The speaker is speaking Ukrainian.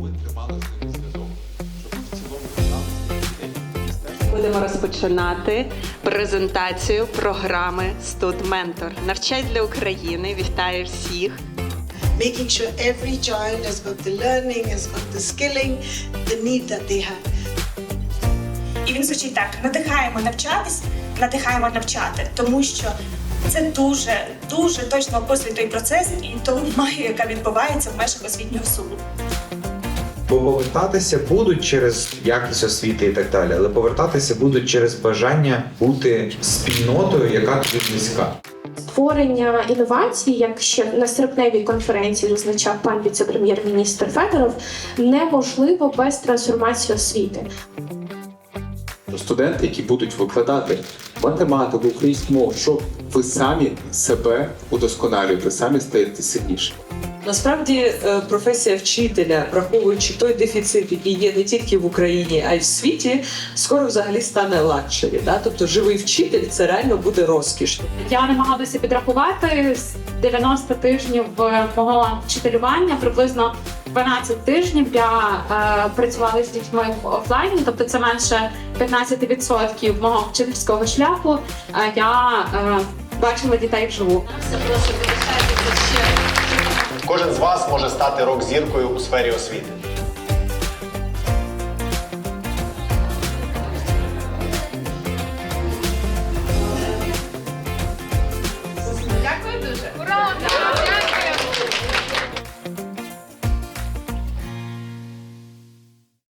Ми тримали зв'язок, щоб в цілому. Будемо розпочинати презентацію програми «Студ-ментор». Навчай для України. Вітаю всіх. Making sure every child has got the learning, has got the skilling, the need that they have. І він звучить так: надихаємо навчатись, надихаємо навчати, тому що це дуже дуже точно описує той процес і ту магію, яка відбувається в межах освітнього суду. Бо повертатися будуть через якість освіти і так далі, але повертатися будуть через бажання бути спільнотою, яка тобі близька. Створення інновацій, як ще на серпневій конференції зазначав пан віце-прем'єр-міністр Федоров, неможливо без трансформації освіти. студенти, які будуть викладати математику, українську мову, що ви самі себе удосконалюєте, самі стаєте сильнішими. Насправді е, професія вчителя, враховуючи той дефіцит, який є не тільки в Україні, а й в світі, скоро взагалі стане лакшері. Да? Тобто живий вчитель це реально буде розкіш. Я намагалася підрахувати з 90 тижнів е, мого вчителювання, приблизно 12 тижнів я е, працювала з дітьми в офлайні, тобто це менше 15% мого вчительського шляху. Е, я е, бачила дітей вживу кожен з вас може стати рок-зіркою у сфері освіти. Дякую дуже. Ура!